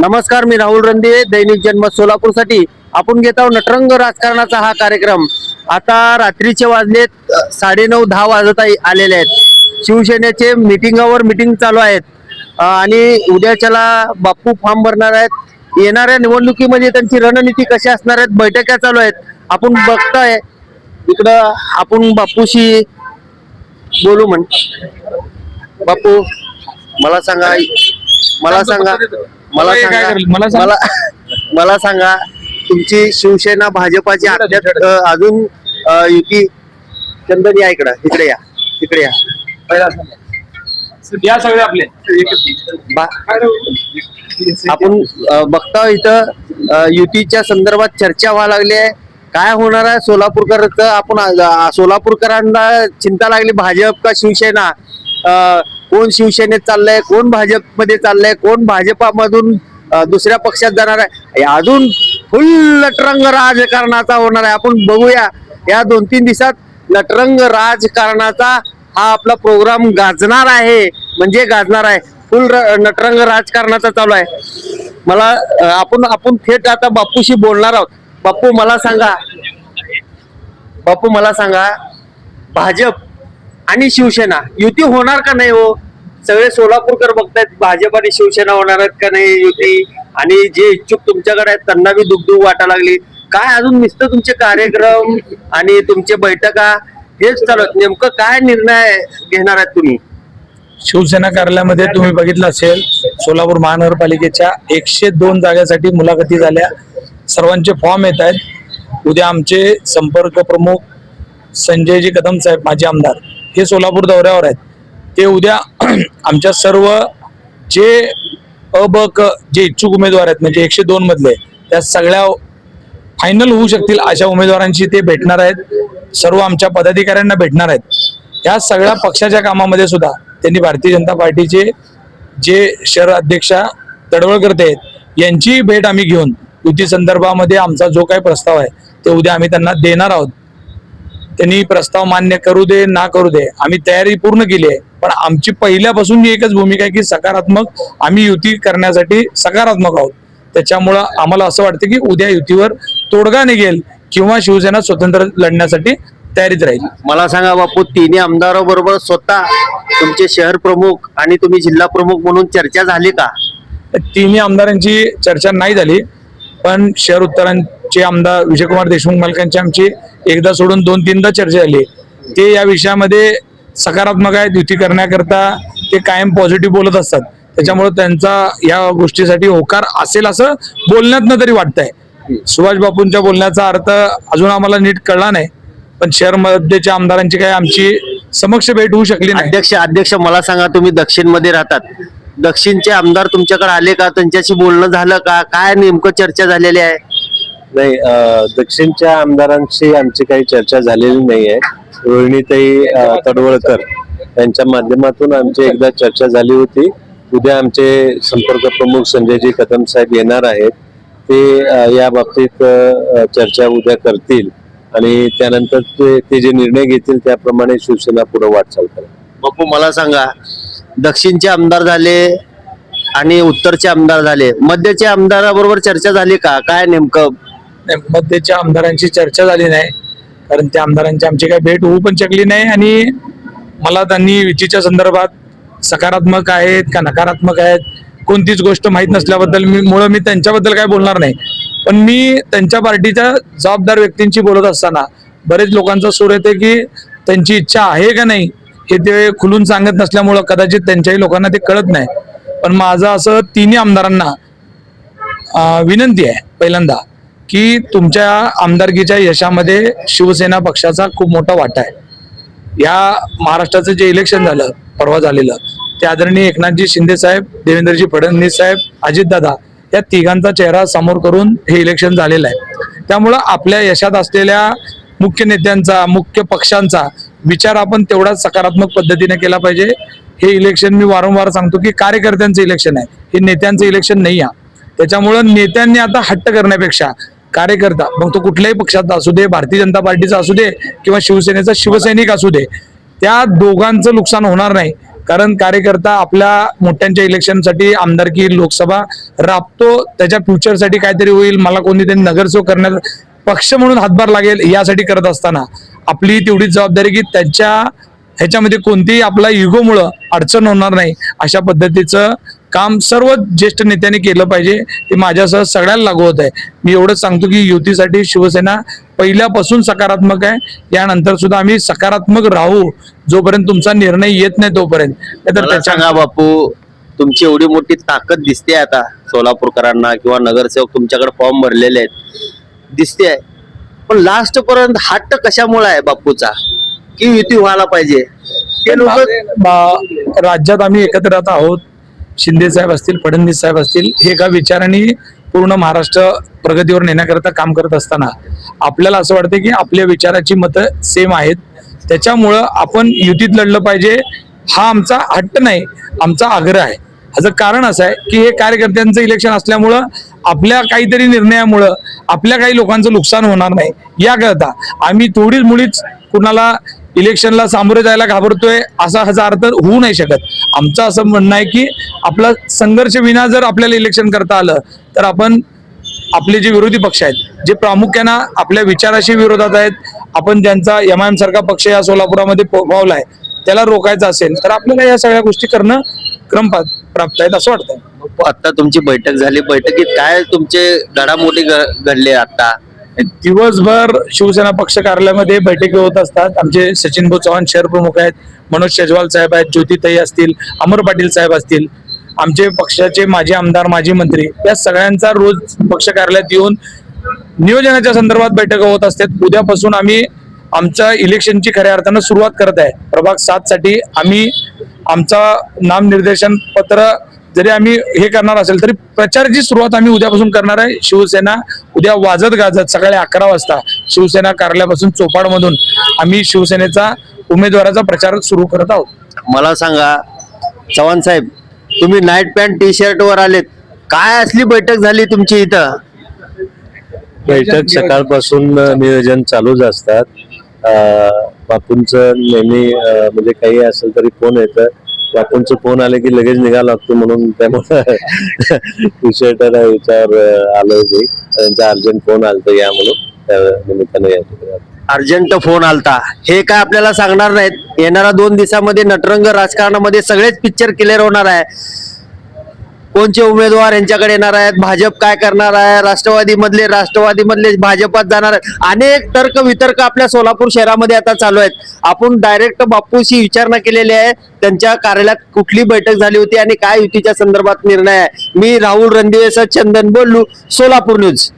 नमस्कार मी राहुल रंदे दैनिक जन्म सोलापूरसाठी. आपण घेत आहोत नटरंग राजकारणाचा हा कार्यक्रम. आता रात्रीचे वाजलेत साडे नऊ दहा वाजत आलेले आहेत. शिवसेनेचे मिटिंगावर मिटिंग चालू आहेत. आणि उद्याच्याला बाप्पू फॉर्म भरणार आहेत. येणाऱ्या निवडणुकीमध्ये त्यांची रणनीती कशी असणार आहेत बैठका चालू आहेत. आपण बघताय इकडं आपण बापूशी बोलू म्हण. बापू मला सांगा मला सांगा. मला काय सांगा करेल? मला सांग. मला मला सांगा तुमची शिवसेना भाजपाची अ, अजून अ, युती चंदन या इकडं इकडे या इकडे या. या सगळे आपले. बा- आपण अ, बघता इथं अ, युतीच्या संदर्भात चर्चा व्हायला लागली आहे. काय होणार आहे सोलापूरकरचं? आपण सोलापूरकरांना चिंता लागली भाजप का शिवसेना? अ, कोण शिवसेनेत चाललंय कोण भाजपमध्ये चाललंय कोण भाजपामधून दुसऱ्या पक्षात जाणार आहे? अजून फुल लटरंग राजकारणाचा होणार आहे. आपण बघूया या दोन तीन दिवसात लटरंग राजकारणाचा हा आपला प्रोग्राम गाजणार आहे. म्हणजे गाजणार आहे. फुल नटरंग राजकारणाचा चालू आहे. मला आपण आपण थेट आता बापूशी बोलणार आहोत. बापू मला सांगा. बापू मला सांगा. भाजप आणि शिवसेना युती होणार का नाही हो? सगळे सोलापूरकर बघतायत भाजप आणि शिवसेना होणार आहेत का नाही युती? आणि जे इच्छुक तुमच्याकडे आहेत त्यांना बी दुखदुख वाटा लागली. काय अजून नुसतं तुमचे कार्यक्रम आणि तुमचे बैठका हेच चालत नेमकं काय निर्णय घेणार आहेत तुम्ही? शिवसेना कार्यालयामध्ये तुम्ही बघितलं असेल सोलापूर महानगरपालिकेच्या एकशे दोन जागेसाठी मुलाखती झाल्या. सर्वांचे फॉर्म येत आहेत. उद्या आमचे संपर्क प्रमुख संजयजी कदम साहेब माजी आमदार हे सोलापूर दौऱ्यावर आहेत. ते उद्या आमच्या सर्व जे अबक जे इच्छुक उमेदवार आहेत म्हणजे एकशे दोन मधले त्या सगळ्या फायनल होऊ शकतील अशा उमेदवारांशी ते भेटणार आहेत. सर्व आमच्या पदाधिकाऱ्यांना भेटणार आहेत. या सगळ्या पक्षाच्या कामामध्ये सुद्धा त्यांनी भारतीय जनता पार्टीचे जे शहर अध्यक्षा तडवळकर्ते आहेत यांचीही भेट आम्ही घेऊन युती संदर्भामध्ये आमचा जो काही प्रस्ताव आहे ते उद्या आम्ही त्यांना देणार आहोत. त्यांनी प्रस्ताव मान्य करू दे ना करू दे आम्ही तयारी पूर्ण केली आहे. पण आमची पहिल्यापासून एकच भूमिका आहे की सकारात्मक आम्ही युती करण्यासाठी सकारात्मक आहोत. त्याच्यामुळं आम्हाला असं वाटतं की उद्या युतीवर तोडगा निघेल किंवा शिवसेना स्वतंत्र लढण्यासाठी तयारीत राहील. मला सांगा बापू तिन्ही आमदाराबरोबर स्वतः तुमचे शहर प्रमुख आणि तुम्ही जिल्हा प्रमुख म्हणून चर्चा झाली का? तिन्ही आमदारांची चर्चा नाही झाली पण शहर उत्तरांचे आमदार विजयकुमार देशमुख मालकांची आमची एकदा सोडून दोन तीनदा चर्चा झाली. ते या विषयामध्ये सकारात्मक आहेत युती करण्याकरता ते कायम पॉझिटिव्ह बोलत असतात. त्याच्यामुळे त्यांचा या गोष्टीसाठी होकार असेल असं बोलण्यातनं तरी वाटतंय. सुभाष बापूंच्या बोलण्याचा अर्थ अजून आम्हाला नीट कळला नाही पण शहर मध्येच्या आमदारांची काय आमची समक्ष भेट होऊ शकली नाही. अध्यक्ष अध्यक्ष मला सांगा तुम्ही दक्षिणमध्ये राहतात. दक्षिणचे आमदार तुमच्याकडे आले का? त्यांच्याशी बोलणं झालं का? काय नेमकं चर्चा झालेली आहे? नाही दक्षिणच्या आमदारांशी आमची काही चर्चा झालेली नाही आहे रोहिणीताई तडवळकर यांच्या माध्यमातून आमची एकदा चर्चा झाली होती. उद्या आमचे संपर्क प्रमुख संजयजी कदम साहेब येणार आहेत. ते या बाबतीत चर्चा उद्या करतील आणि त्यानंतर ते ते जे निर्णय घेतील त्याप्रमाणे शिवसेना पुढे वाटचाल करेल. बापू मला सांगा दक्षिणचे आमदार झाले आणि उत्तरचे आमदार झाले. मध्यचे आमदाराबरोबर चर्चा झाली का? काय नेमकं? मध्यच्या आमदारांची चर्चा झाली नाही. कारण त्या आमदारांची आमची काही भेट होऊ पण शकली नाही आणि मला त्यांनी विचीच्या संदर्भात सकारात्मक आहेत का नकारात्मक आहेत कोणतीच गोष्ट माहीत नसल्याबद्दल मी मुळे मी त्यांच्याबद्दल काय बोलणार नाही. पण मी त्यांच्या पार्टीच्या जबाबदार व्यक्तींशी बोलत असताना बरेच लोकांचा सूर येते की त्यांची इच्छा आहे का नाही हे ते खुलून सांगत नसल्यामुळं कदाचित त्यांच्याही लोकांना ते कळत नाही. पण माझं असं तिन्ही आमदारांना विनंती आहे पहिल्यांदा. की तुमच्या आमदारकीच्या यशामध्ये शिवसेना पक्षाचा खूप मोठा वाटा आहे. या महाराष्ट्राचं जे इलेक्शन झालं परवा झालेलं ते आदरणीय एकनाथजी शिंदे साहेब देवेंद्रजी फडणवीस साहेब अजितदादा या तिघांचा चेहरा समोर करून हे इलेक्शन झालेलं आहे. त्यामुळं आपल्या यशात असलेल्या मुख्य नेत्यांचा मुख्य पक्षांचा विचार आपण तेवढाच सकारात्मक पद्धतीने केला पाहिजे. हे इलेक्शन मी वारंवार सांगतो की कार्यकर्त्यांचं इलेक्शन आहे. हे नेत्यांचं इलेक्शन नाही आहे त्याच्यामुळं नेत्यांनी आता हट्ट करण्यापेक्षा कार्यकर्ता. मग तो कुठल्याही पक्षाचा असू दे भारतीय जनता पार्टीचा असू दे किंवा शिवसेनेचा शिवसैनिक असू दे त्या दोघांचं नुकसान होणार नाही. कारण कार्यकर्ता आपल्या मोठ्यांच्या इलेक्शनसाठी आमदारकी लोकसभा राबतो त्याच्या फ्युचरसाठी काहीतरी होईल मला कोणीतरी नगरसेवक करण्यात पक्ष म्हणून हातभार लागेल यासाठी करत असताना. आपली तेवढीच जबाबदारी की त्यांच्या ह्याच्यामध्ये कोणतीही आपला इगोमुळं अडचण होणार नाही अशा पद्धतीचं काम सर्व ज्येष्ठ नेत्यांनी केलं पाहिजे. ते माझ्यासह सगळ्यांना लागू होत आहे. मी एवढंच सांगतो की युतीसाठी शिवसेना पहिल्यापासून सकारात्मक आहे. यानंतर सुद्धा आम्ही सकारात्मक राहू जोपर्यंत तुमचा निर्णय येत नाही तोपर्यंत. त्याच्या सांगा बापू तुमची एवढी मोठी ताकद दिसते आता सोलापूरकरांना किंवा नगरसेवक तुमच्याकडे फॉर्म भरलेले आहेत. दिसते पण लास्ट पर्यंत हट्ट कशामुळे आहे बापूचा? की युती व्हायला पाहिजे? ते लोक राज्यात आम्ही एकत्र आहोत. शिंदे साहेब असतील फडणवीस साहेब असतील हे एका विचाराने पूर्ण महाराष्ट्र प्रगतीवर नेण्याकरता काम करत असताना आपल्याला असं वाटतं की आपल्या विचाराची मतं सेम आहेत. त्याच्यामुळं आपण युतीत लढलं पाहिजे हा आमचा हट्ट नाही आमचा आग्रह आहे. ह्याचं कारण असं आहे की हे कार्यकर्त्यांचं इलेक्शन असल्यामुळं आपल्या काहीतरी निर्णयामुळं आपल्या काही लोकांचं नुकसान होणार नाही. याकरता आम्ही थोडीच मुळीच कुणाला इलेक्शनला सामोरे जायला घाबरतोय असा ह्याचा अर्थ होऊ नाही शकत. आमचं असं म्हणणं आहे की आपला संघर्ष विना जर आपल्याला इलेक्शन करता आलं तर आपण आपले जे विरोधी पक्ष आहेत जे प्रामुख्यानं आपल्या विचाराशी विरोधात आहेत आपण ज्यांचा एम आय एम सारखा पक्ष या सोलापुरामध्ये पावलाय त्याला रोखायचं असेल तर आपल्याला या सगळ्या गोष्टी करणं क्रम प्राप्त आहेत असं वाटतं आता तुमची बैठक झाली. बैठकीत काय तुमचे घडामोडी घडले आता? दिवसभर शिवसेना पक्ष कार्यालयामध्ये बैठकी होत असतात. आमचे सचिन भाऊ चव्हाण शहर प्रमुख आहेत. मनोज शेजवाल साहेब आहेत. ज्योतिताई असतील अमर पाटील साहेब असतील. आमचे पक्षाचे माजी आमदार माजी मंत्री या सगळ्यांचा रोज पक्ष कार्यालयात येऊन नियोजनाच्या संदर्भात बैठका होत असतात. उद्यापासून आम्ही आमच्या इलेक्शनची खऱ्या अर्थानं सुरुवात करत आहे. प्रभाग सात साठी आम्ही आमचा नामनिर्देशन पत्र जरी आम्ही हे करणार असेल तरी प्रचाराची सुरुवात आम्ही उद्यापासून करणार आहे. शिवसेना उद्या वाजत गाजत सकाळी अकरा वाजता शिवसेना कार्यालयापासून चोपाडमधून आम्ही शिवसेनेचा उमेदवाराचा प्रचार सुरू करत आहोत. मला सांगा चव्हाण साहेब तुम्ही नाईट पॅन्ट टी शर्ट वर आलेत. काय असली बैठक झाली तुमची इथं? बैठक सकाळपासून नियोजन चालूच असतात. बापूंचं नेहमी म्हणजे काही असेल तरी फोन येतं. बापूंचं फोन आले की लगेच निघायला लागतो म्हणून त्यामुळे टी शर्ट याच्यावर आलं आलोय त्यांचा अर्जंट फोन आलता या म्हणून. त्या निमित्ताने या ठिकाणी अर्जंट फोन आलता. हे काय आपल्याला सांगणार नाहीत. येणाऱ्या दोन दिवसामध्ये नटरंग राजकारणामध्ये सगळेच पिक्चर क्लिअर होणार आहे. कोणचे उमेदवार यांच्याकडे येणार आहेत? भाजप काय करणार आहे? राष्ट्रवादी मधले राष्ट्रवादी मधले भाजपात जाणार आहेत. अनेक तर्क वितर्क आपल्या सोलापूर शहरामध्ये आता चालू आहेत. आपण डायरेक्ट बापूशी विचारणा केलेली आहे. त्यांच्या कार्यालयात कुठली बैठक झाली होती आणि काय युतीच्या संदर्भात निर्णय आहे? मी राहुल रणदिवे चंदन बोलू सोलापूर न्यूज.